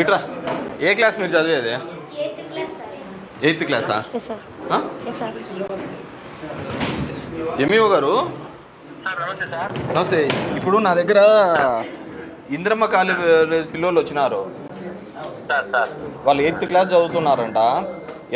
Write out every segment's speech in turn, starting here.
ఇట్రా ఏ క్లాస్ మీరు చదివేది? ఎయిత్ క్లాస్ ఎంఈఓ గారు? సార్ నమస్తే ఇప్పుడు నా దగ్గర ఇంద్రమ్మ కాలేజ్ పిల్లలు వచ్చినారు. Sir sir. వాళ్ళు ఎయిత్ క్లాస్ చదువుతున్నారంట.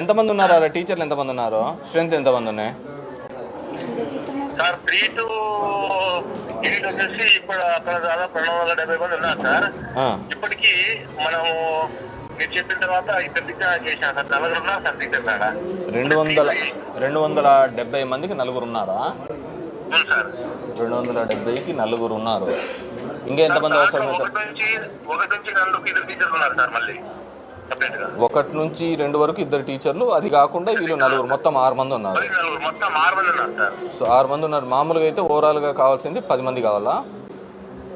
ఎంతమంది ఉన్నారు టీచర్లు ఎంతమంది ఉన్నారు? స్ట్రెంత్ ఎంతమంది ఉన్నాయి? సార్ త్రీ టు ఎయిట్ వచ్చేసి ఇప్పుడు అక్కడ దాదాపు రెండు వందల డెబ్బై మంది ఉన్నారు సార్. ఇప్పటికీ మనము మీరు చెప్పిన తర్వాత ఇద్దరు టీచర్ చేశాను సార్. నలుగురు ఉన్నారు సార్ కాడ రెండు వందల రెండు వందల డెబ్బై మందికి నలుగురు ఉన్నారా? సార్. రెండు వందల డెబ్బైకి నలుగురు ఉన్నారు. ఇంకా ఎంతమంది అవసరం? ఒకటి నుంచి ఒకటి నుంచి రెండుకి ఇద్దరు టీచర్లు ఉన్నారు సార్ మళ్ళీ. ఒకటి నుంచి రెండు వరకు ఇద్దరు టీచర్లు అది కాకుండా వీళ్ళు నలుగురు మొత్తం ఆరు మంది ఉన్నారు. సో ఆరు మంది ఉన్నారు. మామూలుగా అయితే ఓవరాల్గా కావాల్సింది పది మంది కావాలా?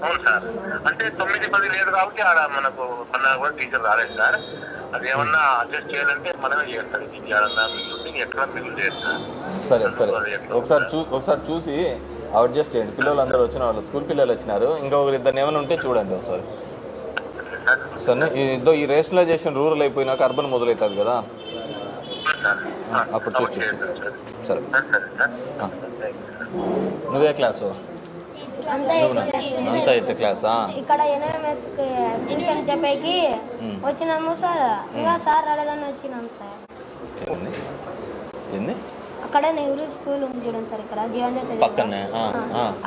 అవును సార్. అంటే తొమ్మిది పది లేదు కాబట్టి ఆడ మనకు మన కూడా టీచర్ రాలేదు సార్. అది ఏమన్నా అడ్జస్ట్ చేయాలంటే మనమే చేస్తాం. మిగిలింది ఎక్కడ మిగిలి చేస్తాం సరే? సరే ఒకసారి చూ ఒకసారి చూసి అడ్జస్ట్ చేయండి. పిల్లలు అందరూ వచ్చిన వాళ్ళు స్కూల్ పిల్లలు వచ్చినారు. ఇంకొకరు ఇద్దరు ఏమైనా ఉంటే చూడండి ఒకసారి. సార్ సరే ఇదో ఈ రేషనలైజేషన్ రూరల్ అయిపోయినాక అర్బన్ మొదలవుతుంది కదా. అప్పుడు చూసి సార్. నువ్వే క్లాసు? అంతా అయితే క్లాసా? ఇక్కడ ఎన్ఎంఎస్ ట్యూషన్ చెప్పేకి వచ్చినాము సార్. ఇంకా సార్ రాలేదని వచ్చినాం సార్. ఏంది? అక్కడ నెహ్రూ స్కూల్ ఉంది చూడండి సార్ ఇక్కడ జీవన్. పక్కనే.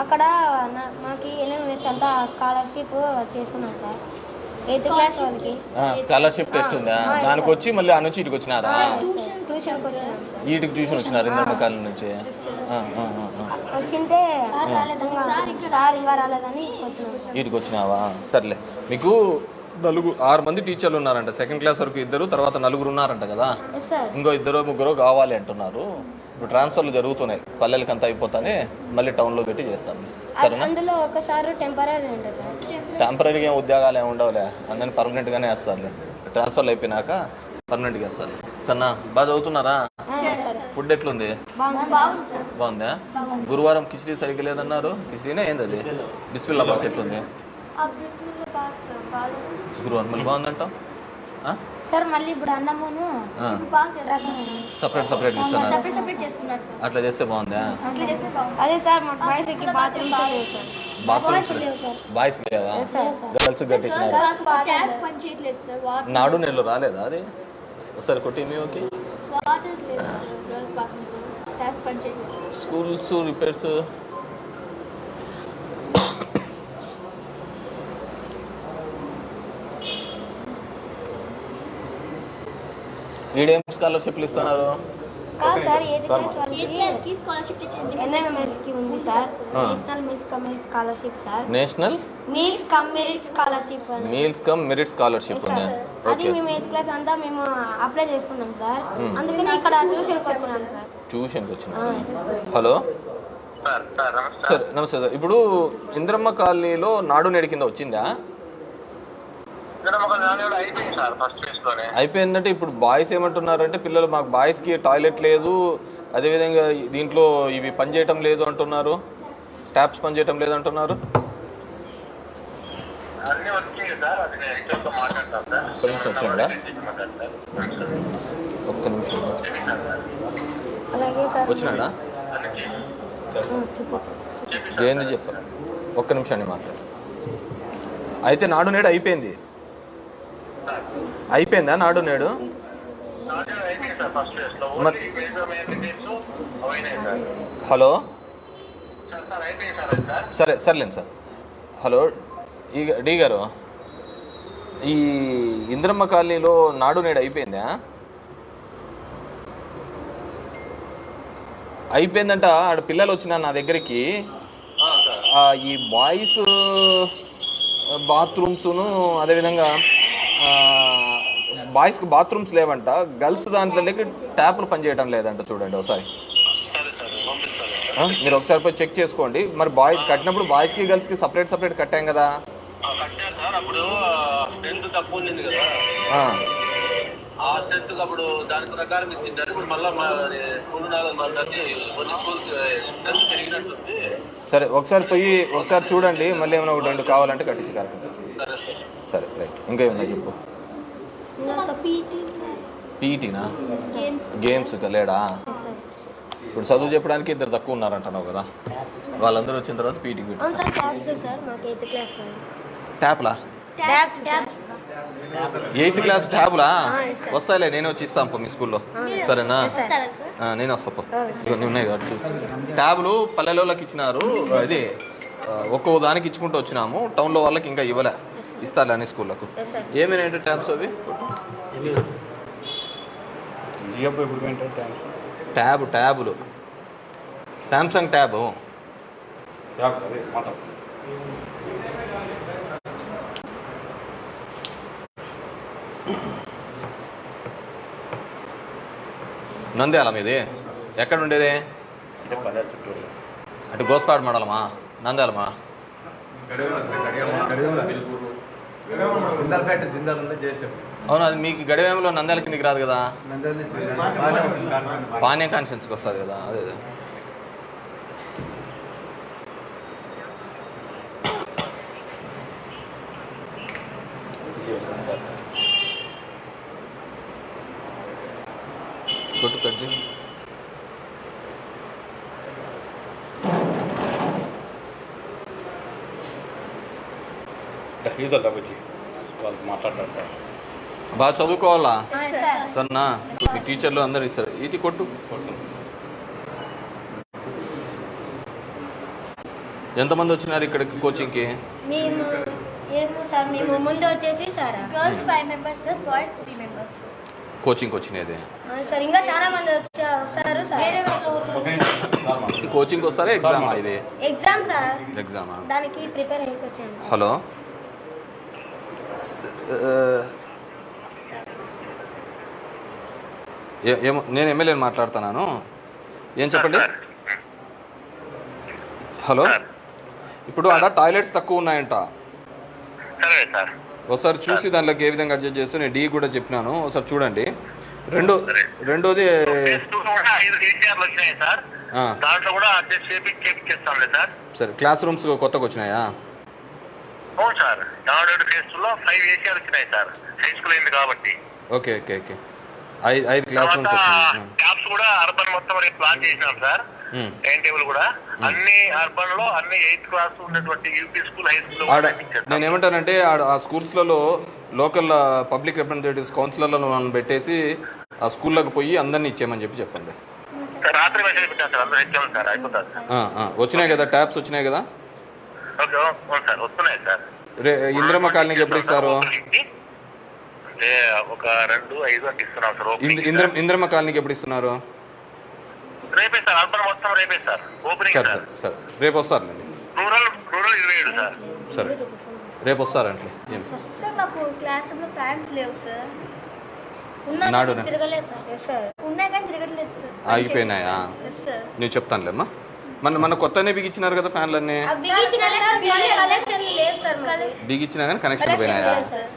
అక్కడ మాకి ఎన్ఎంఎస్ అంతా స్కాలర్షిప్ చేసుకున్నాం సార్. ఎయిత్ క్లాస్ వాళ్ళకి ఆ, స్కాలర్షిప్ టెస్ట్ ఉందా? దానికి వచ్చి మళ్ళీ ఆ నుంచి ఇటుకు వచ్చినారా? ట్యూషన్కి వీటికి ట్యూషన్ వచ్చినారు ఇంద్రమ్మ కాలేజ్ నుంచి? ఆ, ఆ, ఆ, ఆ. వచ్చింటే ఇంకా సార్ ఇంకా రాలేదని వచ్చినాం. సార్ వీటికి వచ్చినావా? సర్లే. మీకు నలుగురు ఆరు మంది టీచర్లు ఉన్నారంట. సెకండ్ క్లాస్ వరకు ఇద్దరు తర్వాత నలుగురు ఉన్నారంట కదా? సార్ ఇంకో ఇద్దరు ముగ్గురు కావాలి అంటున్నారు. ఇప్పుడు ట్రాన్స్ఫర్లు జరుగుతున్నాయి. పల్లెలకి అంతా అయిపోతానే మళ్ళీ టౌన్లో పెట్టి చేస్తాను సరేనా? అందులో ఒకసారి టెంపరీ టెంపరీగా ఏం ఉద్యోగాలు ఏమి ఉండవులే. అందరిని పర్మనెంట్గానే వేస్తారులే. ట్రాన్స్ఫర్లు అయిపోయినాక పర్మనెంట్గా వేస్తారు. సరేనా? బాగా చదువుతున్నారా? ఫుడ్ ఎట్లుంది? బాగుంది గురువారం కిచిడీ సరిగ్గా లేదన్నారు. కిచిడీనే ఏంది అది? బిస్మిల్లా బాత్ ఎట్లుంది? గురువారం మళ్ళీ బాగుందంటావు? సార్ మళ్ళీ ఇప్పుడు అన్నమును సపరేట్ సపరేట్ ఇస్తున్నారు సెపరేట్ చేస్తున్నారు సార్. అట్లా చేస్తే బాగుందా? అదే సార్ మా బాయ్స్కి సార్. బాత్రూమ్స్ బాయ్స్ లేవా గర్ల్స్ కట్టించినారు ట్యాక్స్ పని చేయట్లేదు సార్ వాటర్ నాడు నెలలు రాలేదా అది? ఒకసారి కొట్టి మీ ఓకే? వాటర్ లేదు సార్ గర్ల్స్ బాత్రూమ్ ట్యాక్స్ పని చేయట్లేదు సార్. స్కూల్స్ రిపేర్స్ ఈడేం స్కాలర్షిప్లు ఇస్తున్నారు? కాదు సార్ ఏది స్కాలర్షిప్కి ఉంది sir. National mills scholarship sir. National? Meals scholarship meals cum merit scholarship ఉంది అది మేము ఎయిత్ క్లాస్ అంతా మేము అప్లై చేసుకున్నాం సార్. అందుకని ఇక్కడ ట్యూషన్ సార్. వచ్చిన. హలో? సార్ సార్ నమస్తే సార్ నమస్తే సార్. ఇప్పుడు ఇంద్రమ్మ కాలనీలో నాడు నేడు కింద వచ్చిందా ఇక్కడ ఒక దాని కూడా అయిపోయింది సార్ ఫస్ట్ ఫేజ్లోనే అయిపోయిందంటే ఇప్పుడు బాయ్స్ ఏమంటున్నారంటే పిల్లలు మాకు బాయ్స్కి టాయిలెట్ లేదు అదేవిధంగా దీంట్లో ఇవి పనిచేయటం లేదు అంటున్నారు. ట్యాప్స్ పనిచేయటం లేదు అంటున్నారు. ఒక్క నిమిషం వచ్చిందా? మాట్లాడతాను ఒక్క నిమిషం. అలాగే సార్. వచ్చినాడా? ఏంది చెప్ప ఒక్క నిమిషాన్ని మాట్లాడు. అయితే నాడు నేడు అయిపోయింది. అయిపోయిందా నాడు నేడు? హలో? సరే సర్లేండి సార్. హలో ఈ డి గారు ఈ ఇంద్రమ్మ కాలనీలో నాడు నేడు అయిపోయిందా? అయిపోయిందంట ఆడ పిల్లలు వచ్చిన నా దగ్గరికి. ఈ బాయ్స్ బాత్రూమ్స్ను అదేవిధంగా బాయ్స్కి బాత్రూమ్స్ లేవంట. గర్ల్స్ దాంట్లోకి ట్యాప్లు పనిచేయడం లేదంట చూడండి ఒకసారి. మీరు ఒకసారి పోయి చెక్ చేసుకోండి. మరి బాయ్స్ కట్టినప్పుడు బాయ్స్కి గర్ల్స్కి సపరేట్ సపరేట్ కట్టాం కదా. ఆ, స్ట్రెంత్ అప్పుడు దాని ప్రకారం ఇచ్చింటారు. ఇప్పుడు మళ్ళీ మా మూడు నాలుగు మంది కొన్ని స్కూల్స్ స్ట్రెంత్ పెరిగినట్టుంది. సరే ఒకసారి పోయి ఒకసారి చూడండి మళ్ళీ ఏమైనా ఒకటి రెండు కావాలంటే కట్టించి కార్యక్రమం సరే రైట్. ఇంకా ఏమన్నా చెప్పు? ఇంకా సార్. పీటీ సార్ పీఈటీనా గేమ్స్ గేమ్స్ లేడా? సార్ ఇప్పుడు చదువు చెప్పడానికి ఇద్దరు తక్కువ ఉన్నారంటున్నావు కదా. వాళ్ళందరూ వచ్చిన తర్వాత పీటీకి అవును పెట్టు సార్ ట్యాబ్స్ సార్ మాకు ఎయిత్ క్లాస్ ట్యాప్లా ఎయిత్ క్లాస్ ట్యాబ్లా. వస్తాయిలే నేను వచ్చి ఇస్తాను పో మీ స్కూల్లో. సరేనా? నేను వస్తా పో ఇదిగో ఉన్నాయి కాబట్టి చూసి ట్యాబ్లు పల్లెలోకి ఇచ్చినారు. అది ఒక్కో దానికి ఇచ్చుకుంటూ వచ్చినాము. టౌన్లో వాళ్ళకి ఇంకా ఇవ్వలే. ఇస్తారులే అన్ని స్కూళ్ళకు. ఏమైనా ట్యాబ్స్ అవి? ట్యాబ్ ట్యాబులు శాంసంగ్ ట్యాబ్ అదే నంద్యాల మీది? ఎక్కడ ఉండేది అంటే గోస్పాడ్ మండలమా? నంద్యాలమా? అవును అది మీకు గడివేమలో నంద్యాల కిందికి రాదు కదా? పానీయ కాన్షియన్స్కి వస్తుంది కదా అదే. కొట్టు కట్ చేయి. ఈజల్లా వచ్చి వాళ్ళు మాట్లాడతారు సార్. బాగా చదువుకోవాలా? మీ టీచర్లు అందరు ఇస్తారు. ఇది కొట్టు. కొట్టు. ఎంతమంది వచ్చినారు ఇక్కడికి కోచింగ్కి మేము ఏమో సార్ మేము ముందు వచ్చేసి sir. Girls five members sir boys three members కోచింగ్కి వచ్చినది సార్ ఇంకా చాలా మంది వచ్చా వస్తారు సార్. ఎగ్జామా ఇది? Exam sir. ఎగ్జామా? దానికి ప్రిపేర్ హలో? ఏమో నేను ఎమ్మెల్యేని మాట్లాడుతున్నాను. ఏం చెప్పండి? హలో? ఇప్పుడు ఆడ టాయిలెట్స్ తక్కువ ఉన్నాయంట. సరే సార్. ఒకసారి చూసి దానిలోకి ఏ విధంగా అడ్జస్ట్ చేస్తూ నేను డీ కూడా చెప్పినాను. ఒకసారి చూడండి. రెండో రెండోది సార్. క్లాస్ రూమ్స్ కొత్తగా వచ్చినాయా? అవును సార్. నాలుగు ఫైవ్ ఏసీఆర్ వచ్చినాయి సార్. హై స్కూల్ అయింది కాబట్టి. Okay okay okay. ఐదు ఐదు క్లాస్ రూమ్స్ క్యాప్స్ కూడా అర్బన్ మొత్తం రేపు ప్లాన్ చేసినాం సార్. టైం టేబుల్ కూడా. అన్ని అర్బన్లో అన్ని ఎయిత్ క్లాస్ ఉన్నటువంటి యూపీ స్కూల్ హై స్కూల్ నేను ఏమంటానంటే ఆ స్కూల్స్లలో లోకల్ పబ్లిక్ రిప్రజెంటేటివ్స్ కౌన్సిలర్లను మనం పెట్టేసి ఆ స్కూల్లోకి పోయి అందరినీ ఇచ్చేయమని చెప్పి చెప్పండి. రాత్రి మెసేజ్ పెట్టాను సార్ అందరూ ఇచ్చాము సార్ అయిపోతుంది వచ్చినాయి కదా ట్యాబ్స్ వచ్చినాయి కదా? ఓకే అవును సార్ వస్తున్నాయి సార్. రే ఇందిరమ్మ కాలనీకి ఎప్పుడు ఇస్తారు? అంటే ఒక రెండు ఐదు అంటే ఇస్తున్నాం సార్. ఇందిరమ్మ కాలనీకి ఎప్పుడు ఇస్తున్నారు? రేపే సార్ అర్బన్ మొత్తం రేపే సార్. ఓపెనింగ్ సరే సార్. సరే సరే. రేపు వస్తారులేండి రూరల్ రూరల్ ఇరవై ఏడు సార్. సరే. రేపు వస్తారంటే సార్ మాకు క్లాస్ రూమ్లో ఫ్యాన్స్ లేవు సార్. ఉన్నా నాడు కానీ తిరగలేదు సార్. ఎస్ సార్ ఉన్నాయి కానీ తిరగట్లేదు సార్. ఆగిపోయినాయా ఎస్ సార్ నేను చెప్తానులేమ్మా. మన మన కొత్తనే బిగించినారు కదా ఫ్యాన్లన్నీ. బిగించిన సార్ కానీ కలెక్షన్ లేదు. సార్ మాకు. బిగించినా కానీ కనెక్షన్ పోయినాయా? లేదు సార్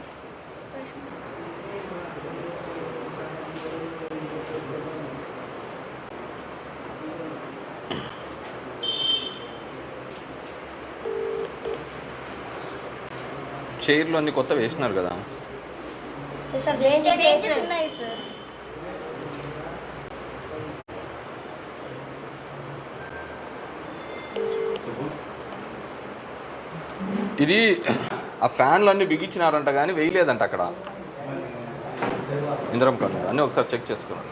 చైర్లు అన్ని కొత్త వేసినారు కదా. ఇది ఆ ఫ్యాన్లు అన్ని బిగించినారంట కానీ వేయలేదంట అక్కడ. ఇంద్రం కాలనీ అన్నీ ఒకసారి చెక్ చేసుకోండి.